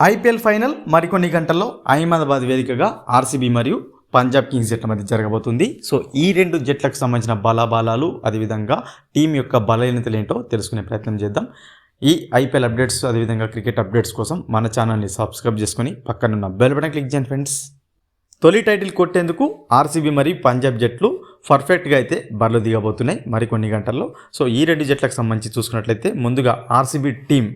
IPL final మరికొన్ని గంటల్లో అహ్మదాబాద్ వేదికగా ఆర్సీబీ మరియు పంజాబ్ కింగ్స్ జట్ల మధ్య జరగబోతుంది. సో ఈ రెండు జట్లకు సంబంధించిన బలాబలాలు అదేవిధంగా టీం యొక్క బలహీనతలు ఏంటో తెలుసుకునే ప్రయత్నం చేద్దాం. ఈ ఐపీఎల్ అప్డేట్స్ అదేవిధంగా క్రికెట్ అప్డేట్స్ కోసం మన ఛానల్ని సబ్స్క్రైబ్ చేసుకొని పక్కనున్న బెల్ బటన్ క్లిక్ చేయండి ఫ్రెండ్స్. తొలి టైటిల్ కొట్టేందుకు ఆర్సీబీ మరియు పంజాబ్ జట్లు పర్ఫెక్ట్గా అయితే బరిలో దిగబోతున్నాయి మరికొన్ని గంటల్లో. సో ఈ రెండు జట్లకు సంబంధించి చూసుకున్నట్లయితే ముందుగా ఆర్సీబీ టీం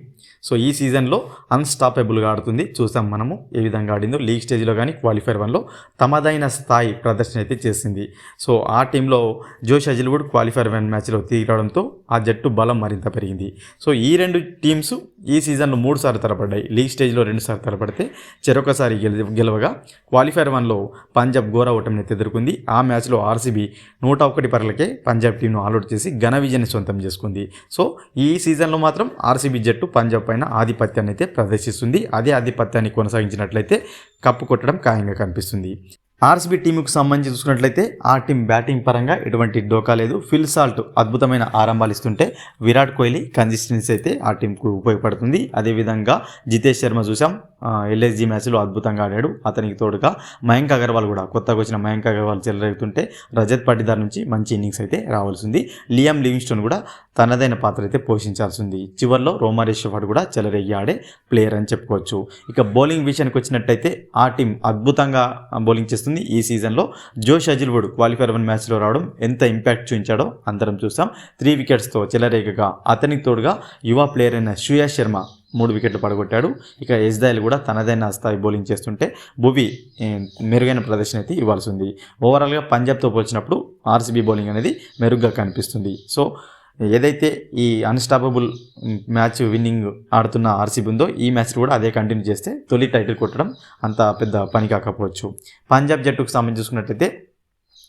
సో ఈ సీజన్లో అన్స్టాపబుల్గా ఆడుతుంది. చూసాం మనము ఏ విధంగా ఆడిందో. లీగ్ స్టేజ్లో కానీ క్వాలిఫైర్ వన్లో తమదైన స్థాయి ప్రదర్శన అయితే చేసింది. సో ఆ టీంలో జోష్ అజిల్వుడ్ క్వాలిఫైర్ వన్ మ్యాచ్లో తీరడంతో ఆ జట్టు బలం మరింత పెరిగింది. సో ఈ రెండు టీమ్స్ ఈ సీజన్లో మూడు సార్లు తలపడ్డాయి లీగ్ స్టేజ్లో రెండు సార్లు తలపడితే చెరొకసారి గెల గెలవగా క్వాలిఫైర్ వన్లో పంజాబ్ ఘోర ఓటమిని ఎదుర్కొంది. ఆ మ్యాచ్లో ఆర్సీబీ నూట ఒకటి పరులకే పంజాబ్ టీంను ఆల్అౌట్ చేసి ఘన విజయాన్ని సొంతం చేసుకుంది. సో ఈ సీజన్లో మాత్రం ఆర్సీబీ జట్టు పంజాబ్ పైన ఆధిపత్యాన్ని అయితే ప్రదర్శిస్తుంది. అదే ఆధిపత్యాన్ని కొనసాగించినట్లయితే కప్పు కొట్టడం ఖాయంగా కనిపిస్తుంది. ఆర్సీబీ టీంకు సంబంధించి చూసుకున్నట్లయితే ఆ టీం బ్యాటింగ్ పరంగా ఎటువంటి డోకా లేదు. ఫిల్ సాల్ట్ అద్భుతమైన ఆరంభాలు ఇస్తుంటే విరాట్ కోహ్లీ కన్సిస్టెన్సీ అయితే ఆ టీంకు ఉపయోగపడుతుంది. అదేవిధంగా జితేష్ శర్మ చూసాం ఎల్ఎస్జీ మ్యాచ్లో అద్భుతంగా ఆడాడు. అతనికి తోడుగా మయాంక్ అగర్వాల్ కూడా కొత్తగా వచ్చిన మయాంక్ అగర్వాల్ చెలరేగుతుంటే రజత్ పట్టిదార్ నుంచి మంచి ఇన్నింగ్స్ అయితే రావాల్సింది. లియామ్ లివింగ్స్టోన్ కూడా తనదైన పాత్ర అయితే పోషించాల్సింది. చివరిలో రోమారేష్ వాడు కూడా చెలరేగి ఆడే ప్లేయర్ అని చెప్పుకోవచ్చు. ఇక బౌలింగ్ విషయానికి వచ్చినట్టయితే ఆ టీం అద్భుతంగా బౌలింగ్ చేస్తుంది. ఈ సీజన్లో. జోష్ అజిల్వుడ్ క్వాలిఫైర్ వన్ మ్యాచ్లో రావడం ఎంత ఇంపాక్ట్ చూపించాడో అందరం చూసాం. త్రీ వికెట్స్తో చెలరేగగా అతనికి తోడుగా యువ ప్లేయర్ అయిన శ్రేయా శర్మ మూడు వికెట్లు పడగొట్టాడు. ఇక ఎస్దాయిల్ కూడా తనదైన స్థాయి బౌలింగ్ చేస్తుంటే భువి మెరుగైన ప్రదర్శన అయితే ఇవ్వాల్సి ఉంది. ఓవరాల్గా పంజాబ్తో పోల్చినప్పుడు ఆర్సీబీ బౌలింగ్ అనేది మెరుగ్గా కనిపిస్తుంది. సో ఏదైతే ఈ అన్స్టాపబుల్ మ్యాచ్ విన్నింగ్ ఆడుతున్న ఆర్సీబీ ఉందో ఈ మ్యాచ్ కూడా అదే కంటిన్యూ చేస్తే తొలి టైటిల్ కొట్టడం అంత పెద్ద పని కాకపోవచ్చు. పంజాబ్ జట్టుకు సంబంధించి చూసుకున్నట్లయితే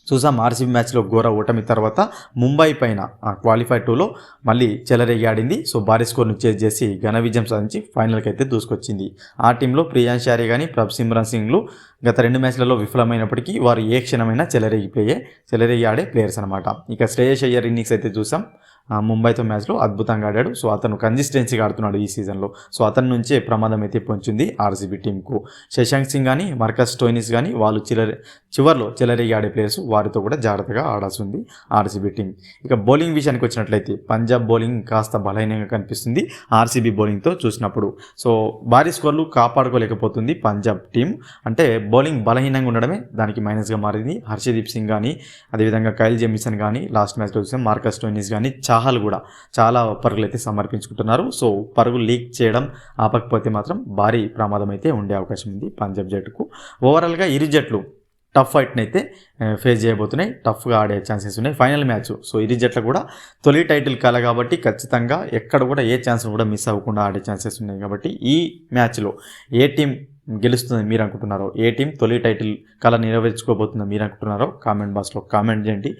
చూసాం ఆర్సీబీ మ్యాచ్లో ఘోర ఓటమి తర్వాత ముంబై పైన క్వాలిఫై టూలో మళ్ళీ చెలరేగి ఆడింది. సో భారీ స్కోర్ను చేజ్ చేసి ఘన విజయం సాధించి ఫైనల్కి అయితే దూసుకొచ్చింది. ఆ టీంలో ప్రియాంశ్ ఆర్య కానీ ప్రభ్ సిమ్రన్ సింగ్లు గత రెండు మ్యాచ్లలో విఫలమైనప్పటికీ వారు ఏ క్షణమైనా చెలరేగిపోయే చెలరేగి ఆడే ప్లేయర్స్ అనమాట ఇక శ్రేయస్ అయ్యర్ ఇన్నింగ్స్ అయితే చూసాం. ముంబైతో మ్యాచ్లో అద్భుతంగా ఆడాడు. సో అతను కన్సిస్టెన్సీగా ఆడుతున్నాడు ఈ సీజన్లో. సో అతని నుంచే ప్రమాదం అయితే పొంచింది ఆర్సీబీ టీంకు శశాంక్ సింగ్ కానీ మర్కస్ టోయినిస్ కానీ వాళ్ళు చిల్లర చివర్లో చెలరేగి ఆడే ప్లేయర్స్ వారితో కూడా జాగ్రత్తగా ఆడాల్సి ఉంది ఆర్సీబీ టీం ఇక బౌలింగ్ విషయానికి వచ్చినట్లయితే పంజాబ్ బౌలింగ్ కాస్త బలహీనంగా కనిపిస్తుంది ఆర్సీబీ బౌలింగ్తో చూసినప్పుడు. సో భారీ స్కోర్లు కాపాడుకోలేకపోతుంది పంజాబ్ టీం అంటే బౌలింగ్ బలహీనంగా ఉండడమే దానికి మైనస్గా మారింది. హర్షదీప్ సింగ్ కానీ అదేవిధంగా కైల్ జెమిసన్ కానీ లాస్ట్ మ్యాచ్లో చూసాం మార్కస్ టోయినిస్ కానీ చాహల్ కూడా చాలా పరుగులు అయితే సమర్పించుకుంటున్నారు. సో పరుగులు లీక్ చేయడం ఆపకపోతే మాత్రం భారీ ప్రమాదం అయితే ఉండే అవకాశం ఉంది పంజాబ్ జట్టుకు. ఓవరాల్గా ఇరు జట్లు టఫ్ ఫైట్ని అయితే ఫేస్ చేయబోతున్నాయి. టఫ్గా ఆడే ఛాన్సెస్ ఉన్నాయి. ఫైనల్ మ్యాచ్ సో ఇరు జట్లు కూడా తొలి టైటిల్ కల కాబట్టి ఖచ్చితంగా ఎక్కడ కూడా ఏ ఛాన్స్ కూడా మిస్ అవ్వకుండా ఆడే ఛాన్సెస్ ఉన్నాయి కాబట్టి ఈ మ్యాచ్లో ఏ టీం గెలుస్తుంది మీరు అనుకుంటున్నారో ఏ టీం తొలి టైటిల్ కళ నెరవేర్చుకోబోతుందో మీరు అనుకుంటున్నారో కామెంట్ బాక్స్లో కామెంట్ చేయండి.